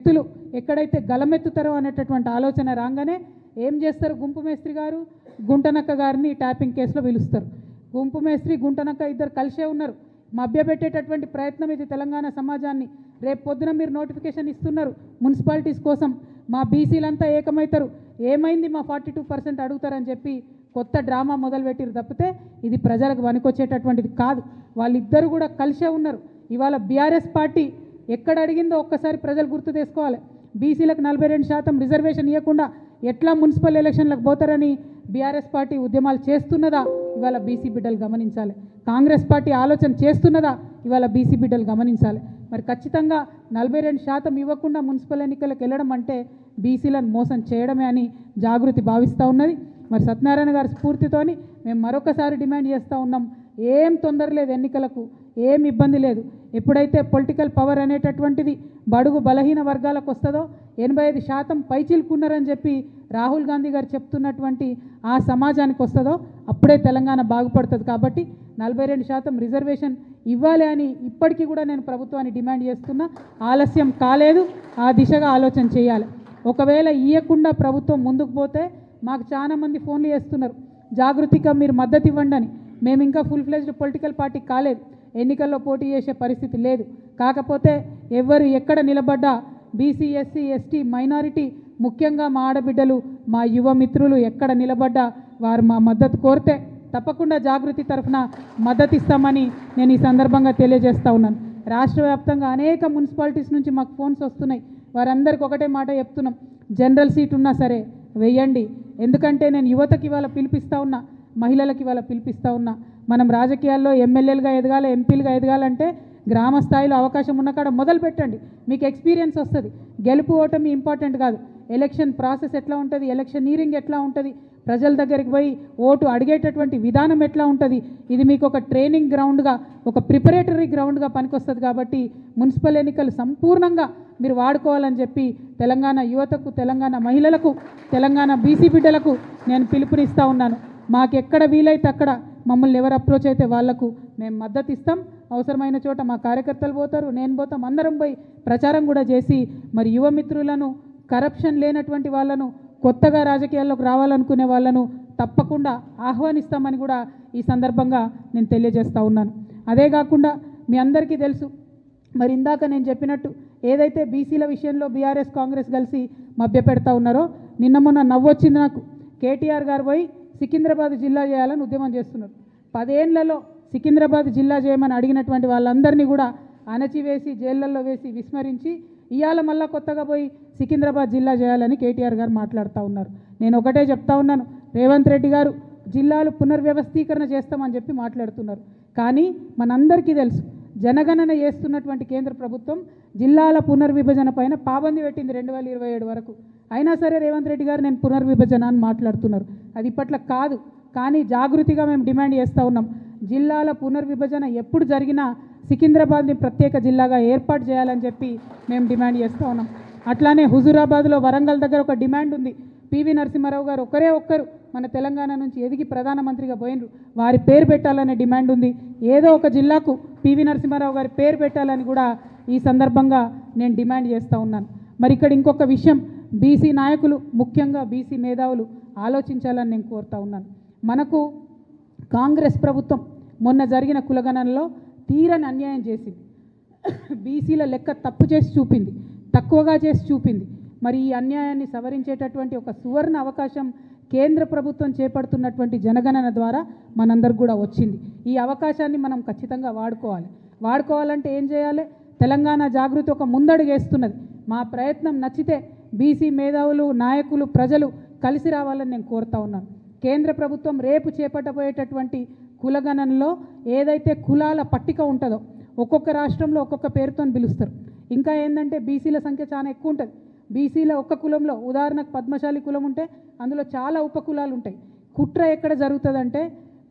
వ్యక్తులు ఎక్కడైతే గలమెత్తుతారో అనేటటువంటి ఆలోచన రాగానే ఏం చేస్తారు గుంపు మేస్త్రి గారు? గుంటనక్క గారిని ట్యాపింగ్ కేసులో పిలుస్తారు. గుంపు మేస్త్రి గుంటనక్క ఇద్దరు కలిసే ఉన్నారు. మభ్యపెట్టేటటువంటి ప్రయత్నం ఇది తెలంగాణ సమాజాన్ని. రేపు పొద్దున మీరు నోటిఫికేషన్ ఇస్తున్నారు మున్సిపాలిటీస్ కోసం. మా బీసీలంతా ఏకమవుతారు ఏమైంది మా ఫార్టీ టూ పర్సెంట్ అడుగుతారని చెప్పి కొత్త డ్రామా మొదలుపెట్టిరు తప్పితే ఇది ప్రజలకు వనికొచ్చేటటువంటిది కాదు. వాళ్ళిద్దరు కూడా కలిసే ఉన్నారు. ఇవాళ బీఆర్ఎస్ పార్టీ ఎక్కడ అడిగిందో ఒక్కసారి ప్రజలు గుర్తు చేసుకోవాలి. బీసీలకు నలభై రెండు శాతం రిజర్వేషన్ ఇవ్వకుండా ఎట్లా మున్సిపల్ ఎలక్షన్లకు పోతారని బీఆర్ఎస్ పార్టీ ఉద్యమాలు చేస్తున్నదా? ఇవాళ బీసీ బిడ్డలు గమనించాలి. కాంగ్రెస్ పార్టీ ఆలోచన చేస్తున్నదా? ఇవాళ బీసీ బిడ్డలు గమనించాలి. మరి ఖచ్చితంగా నలభై రెండు శాతం ఇవ్వకుండా మున్సిపల్ ఎన్నికలకు వెళ్ళడం అంటే బీసీలను మోసం చేయడమే అని జాగృతి భావిస్తూ ఉన్నది. మరి సత్యనారాయణ గారి స్ఫూర్తితోని మేము మరొకసారి డిమాండ్ చేస్తూ ఉన్నాం. ఏం తొందర లేదు ఎన్నికలకు ఏం ఇబ్బంది లేదు. ఎప్పుడైతే పొలిటికల్ పవర్ అనేటటువంటిది బడుగు బలహీన వర్గాలకు వస్తుందో ఎనభై ఐదు శాతం పైచిల్కున్నారని చెప్పి రాహుల్ గాంధీ గారు చెప్తున్నటువంటి ఆ సమాజానికి వస్తుందో అప్పుడే తెలంగాణ బాగుపడుతుంది. కాబట్టి నలభై రెండు శాతం రిజర్వేషన్ ఇవ్వాలి అని ఇప్పటికీ కూడా నేను ప్రభుత్వాన్ని డిమాండ్ చేస్తున్నా. ఆలస్యం కాలేదు ఆ దిశగా ఆలోచన చేయాలి. ఒకవేళ ఇవ్వకుండా ప్రభుత్వం ముందుకు పోతే మాకు చాలామంది ఫోన్లు చేస్తున్నారు. జాగృతిగా మీరు మద్దతు ఇవ్వండి అని. మేము ఇంకా ఫుల్ ఫ్లెజ్డ్ పొలిటికల్ పార్టీ కాలేదు. ఎన్నికల్లో పోటీ చేసే పరిస్థితి లేదు. కాకపోతే ఎవరు ఎక్కడ నిలబడ్డా బీసీ ఎస్సీ ఎస్టీ మైనారిటీ ముఖ్యంగా మా ఆడబిడ్డలు మా యువ మిత్రులు ఎక్కడ నిలబడ్డా వారు మా మద్దతు కోరితే తప్పకుండా జాగృతి తరఫున మద్దతు ఇస్తామని నేను ఈ సందర్భంగా తెలియజేస్తా ఉన్నాను. రాష్ట్ర వ్యాప్తంగా అనేక మున్సిపాలిటీస్ నుంచి మాకు ఫోన్స్ వస్తున్నాయి. వారందరికీ ఒకటే మాట చెప్తున్నాం. జనరల్ సీట్ ఉన్నా సరే వెయ్యండి ఎందుకంటే నేను యువతకి ఇవాళ పిలిపిస్తా ఉన్నా మహిళలకి ఇవాళ పిలిపిస్తా ఉన్నా. మనం రాజకీయాల్లో ఎమ్మెల్యేలుగా ఎదగాలి ఎంపీలుగా ఎదగాలంటే గ్రామ స్థాయిలో అవకాశం ఉన్న కాడ మొదలు పెట్టండి. మీకు ఎక్స్పీరియన్స్ వస్తుంది. గెలుపు ఓటమి ఇంపార్టెంట్ కాదు. ఎలక్షన్ ప్రాసెస్ ఎట్లా ఉంటుంది? ఎలక్షనీరింగ్ ఎట్లా ఉంటుంది? ప్రజల దగ్గరికి పోయి ఓటు అడిగేటటువంటి విధానం ఎట్లా ఉంటుంది? ఇది మీకు ఒక ట్రైనింగ్ గ్రౌండ్గా ఒక ప్రిపరేటరీ గ్రౌండ్గా పనికొస్తుంది కాబట్టి మున్సిపల్ ఎన్నికలు సంపూర్ణంగా మీరు వాడుకోవాలని చెప్పి తెలంగాణ యువతకు తెలంగాణ మహిళలకు తెలంగాణ బీసీ బిడ్డలకు నేను పిలుపునిస్తూ ఉన్నాను. మాకు ఎక్కడ వీలైతే అక్కడ మమ్మల్ని ఎవరు అప్రోచ్ అయితే వాళ్ళకు మేము మద్దతు ఇస్తాం. అవసరమైన చోట మా కార్యకర్తలు పోతారు. నేను పోతాం. అందరం పోయి ప్రచారం కూడా చేసి మరి యువమిత్రులను కరప్షన్ లేనటువంటి వాళ్ళను కొత్తగా రాజకీయాల్లోకి రావాలనుకునే వాళ్ళను తప్పకుండా ఆహ్వానిస్తామని కూడా ఈ సందర్భంగా నేను తెలియజేస్తూ ఉన్నాను. అదే కాకుండా మీ అందరికీ తెలుసు మరి ఇందాక నేను చెప్పినట్టు ఏదైతే బీసీల విషయంలో బీఆర్ఎస్ కాంగ్రెస్ కలిసి మభ్యపెడతా ఉన్నారో నిన్న మొన్న నవ్వొచ్చింది నాకు. కేటీఆర్ గారు పోయి సికింద్రాబాద్ జిల్లా చేయాలని ఉద్యమం చేస్తున్నారు. పదేళ్ళలో సికింద్రాబాద్ జిల్లా చేయమని అడిగినటువంటి వాళ్ళందరినీ కూడా అణచివేసి జైళ్ళల్లో వేసి విస్మరించి ఇవాళ మళ్ళా కొత్తగా పోయి సికింద్రాబాద్ జిల్లా చేయాలని కేటీఆర్ గారు మాట్లాడుతూ ఉన్నారు. నేను ఒకటే చెప్తా ఉన్నాను. రేవంత్ రెడ్డి గారు జిల్లాలు పునర్వ్యవస్థీకరణ చేస్తామని చెప్పి మాట్లాడుతున్నారు. కానీ మనందరికీ తెలుసు జనగణన చేస్తున్నటువంటి కేంద్ర ప్రభుత్వం జిల్లాల పునర్విభజన పైన పాబంది పెట్టింది రెండు వేల ఇరవై ఏడు వరకు. అయినా సరే రేవంత్ రెడ్డి గారు నేను పునర్విభజన అని మాట్లాడుతున్నారు. అది ఇప్పట్లో కాదు. కానీ జాగృతిగా మేము డిమాండ్ చేస్తూ ఉన్నాం. జిల్లాల పునర్విభజన ఎప్పుడు జరిగినా సికింద్రాబాద్ని ప్రత్యేక జిల్లాగా ఏర్పాటు చేయాలని చెప్పి మేము డిమాండ్ చేస్తూ ఉన్నాం. అట్లానే హుజూరాబాద్లో వరంగల్ దగ్గర ఒక డిమాండ్ ఉంది. పివి నరసింహారావు గారు ఒకరే ఒక్కరు మన తెలంగాణ నుంచి ఎదిగి ప్రధానమంత్రిగా పోయినరు. వారి పేరు పెట్టాలనే డిమాండ్ ఉంది. ఏదో ఒక జిల్లాకు పివి నరసింహారావు గారి పేరు పెట్టాలని కూడా ఈ సందర్భంగా నేను డిమాండ్ చేస్తూ ఉన్నాను. మరి ఇక్కడ ఇంకొక విషయం. బీసీ నాయకులు ముఖ్యంగా బీసీ మేధావులు ఆలోచించాలని నేను కోరుతా ఉన్నాను. మనకు కాంగ్రెస్ ప్రభుత్వం మొన్న జరిగిన కులగణనలో తీరని అన్యాయం చేసింది. బీసీల లెక్క తప్పు చేసి చూపింది తక్కువగా చేసి చూపింది. మరి ఈ అన్యాయాన్ని సవరించేటటువంటి ఒక సువర్ణ అవకాశం కేంద్ర ప్రభుత్వం చేపడుతున్నటువంటి జనగణన ద్వారా మనందరికి కూడా వచ్చింది. ఈ అవకాశాన్ని మనం ఖచ్చితంగా వాడుకోవాలి. వాడుకోవాలంటే ఏం చేయాలి? తెలంగాణ జాగృతి ఒక ముందడుగేస్తున్నది మా ప్రయత్నం నచ్చితే బీసీ మేధావులు నాయకులు ప్రజలు కలిసి రావాలని నేను కోరుతా ఉన్నాను. కేంద్ర ప్రభుత్వం రేపు చేపట్టబోయేటటువంటి కులగణనలో ఏదైతే కులాల పట్టిక ఉంటుందో ఒక్కొక్క రాష్ట్రంలో ఒక్కొక్క పేరుతో పిలుస్తారు. ఇంకా ఏంటంటే బీసీల సంఖ్య చాలా ఎక్కువ ఉంటుంది. బీసీల ఒక్క కులంలో ఉదాహరణకు పద్మశాలి కులం ఉంటే అందులో చాలా ఉపకులాలు ఉంటాయి. కుట్ర ఎక్కడ జరుగుతుందంటే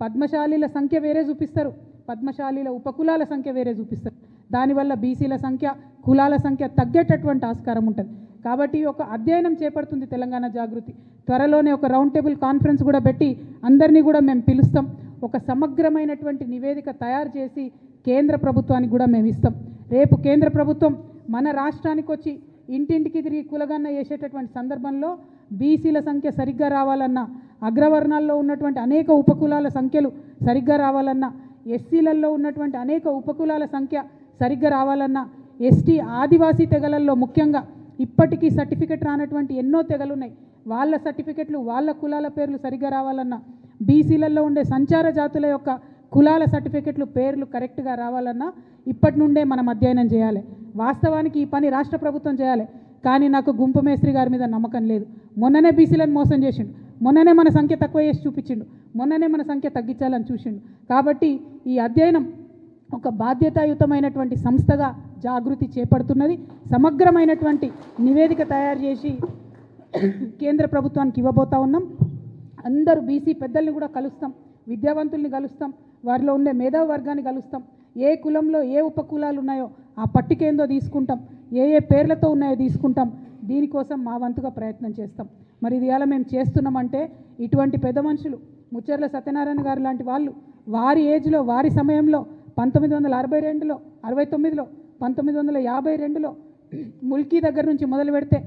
పద్మశాలీల సంఖ్య వేరే చూపిస్తారు. పద్మశాలీల ఉపకులాల సంఖ్య వేరే చూపిస్తారు. దానివల్ల బీసీల సంఖ్య కులాల సంఖ్య తగ్గేటటువంటి ఆస్కారం ఉంటుంది. కాబట్టి ఒక అధ్యయనం చేపడుతుంది తెలంగాణ జాగృతి. త్వరలోనే ఒక రౌండ్ టేబుల్ కాన్ఫరెన్స్ కూడా పెట్టి అందరినీ కూడా మేము పిలుస్తాం. ఒక సమగ్రమైనటువంటి నివేదిక తయారు చేసి కేంద్ర ప్రభుత్వానికి కూడా మేము ఇస్తాం. రేపు కేంద్ర ప్రభుత్వం మన రాష్ట్రానికి వచ్చి ఇంటింటికి తిరిగి కులగన్న చేసేటటువంటి సందర్భంలో బీసీల సంఖ్య సరిగ్గా రావాలన్నా అగ్రవర్ణాల్లో ఉన్నటువంటి అనేక ఉపకులాల సంఖ్యలు సరిగ్గా రావాలన్నా ఎస్సీలలో ఉన్నటువంటి అనేక ఉపకులాల సంఖ్య సరిగ్గా రావాలన్నా ఎస్టీ ఆదివాసీ తెగలల్లో ముఖ్యంగా ఇప్పటికీ సర్టిఫికెట్ రానటువంటి ఎన్నో తెగలు ఉన్నాయి వాళ్ళ సర్టిఫికెట్లు వాళ్ళ కులాల పేర్లు సరిగ్గా రావాలన్నా బీసీలలో ఉండే సంచార జాతుల యొక్క కులాల సర్టిఫికెట్లు పేర్లు కరెక్ట్గా రావాలన్నా ఇప్పటి నుండే మనం అధ్యయనం చేయాలి. వాస్తవానికి ఈ పని రాష్ట్ర ప్రభుత్వం చేయాలి. కానీ నాకు గుంపు మేస్త్రి గారి మీద నమ్మకం లేదు. మొన్ననే బీసీలను మోసం చేసిండు. మొన్ననే మన సంఖ్య తక్కువ చేసి చూపించిండు. మొన్ననే మన సంఖ్య తగ్గించాలని చూసిండు. కాబట్టి ఈ అధ్యయనం ఒక బాధ్యతాయుతమైనటువంటి సంస్థగా జాగృతి చేపడుతున్నది. సమగ్రమైనటువంటి నివేదిక తయారు చేసి కేంద్ర ప్రభుత్వానికి ఇవ్వబోతా ఉన్నాం. అందరూ బీసీ పెద్దల్ని కూడా కలుస్తాం. విద్యావంతుల్ని కలుస్తాం. వారిలో ఉండే మేధావ వర్గాన్ని కలుస్తాం. ఏ కులంలో ఏ ఉపకులాలు ఉన్నాయో ఆ పట్టికేందో తీసుకుంటాం. ఏ ఏ పేర్లతో ఉన్నాయో తీసుకుంటాం. దీనికోసం మా వంతుగా ప్రయత్నం చేస్తాం. మరి ఇది ఇలా మేము చేస్తున్నామంటే ఇటువంటి పెద్ద మనుషులు ముచ్చర్ల సత్యనారాయణ గారు లాంటి వాళ్ళు వారి ఏజ్లో వారి సమయంలో పంతొమ్మిది వందల అరవై రెండులో అరవై తొమ్మిదిలో పంతొమ్మిది వందల యాభై రెండులో ముల్కీ దగ్గర నుంచి మొదలు పెడితే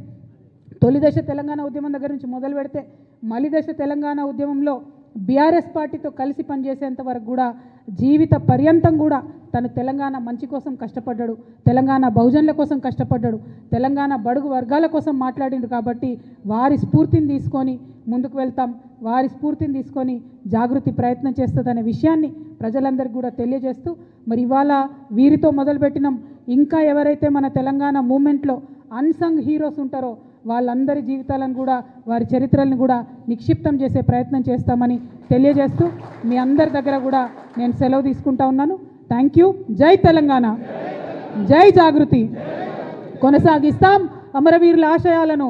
తొలి దశ తెలంగాణ ఉద్యమం దగ్గర నుంచి మొదలు పెడితే మలి దశ తెలంగాణ ఉద్యమంలో బీఆర్ఎస్ పార్టీతో కలిసి పనిచేసేంత వరకు కూడా జీవిత పర్యంతం కూడా తను తెలంగాణ మంచి కోసం కష్టపడ్డాడు తెలంగాణ బహుజనుల కోసం కష్టపడ్డాడు తెలంగాణ బడుగు వర్గాల కోసం మాట్లాడిండు కాబట్టి వారి స్ఫూర్తిని తీసుకొని ముందుకు వెళ్తాం. వారి స్ఫూర్తిని తీసుకొని జాగృతి ప్రయత్నం చేస్తుందనే విషయాన్ని ప్రజలందరికీ కూడా తెలియజేస్తూ మరి ఇవాళ వీరితో మొదలుపెట్టినాం ఇంకా ఎవరైతే మన తెలంగాణ మూమెంట్లో అన్సంగ్ హీరోస్ ఉంటారో వాళ్ళందరి జీవితాలను కూడా వారి చరిత్రలను కూడా నిక్షిప్తం చేసే ప్రయత్నం చేస్తామని తెలియజేస్తూ మీ అందరి దగ్గర కూడా నేను సెలవు తీసుకుంటా ఉన్నాను. థ్యాంక్ యూ జై తెలంగాణ. జై జాగృతి. కొనసాగిస్తాం అమరవీరుల ఆశయాలను.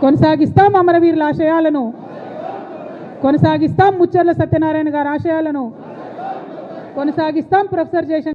కొనసాగిస్తాం అమరవీరుల ఆశయాలను. కొనసాగిస్తాం ముచ్చర్ల సత్యనారాయణ గారి ఆశయాలను. కొనసాగిస్తాం ప్రొఫెసర్ జయశంకర్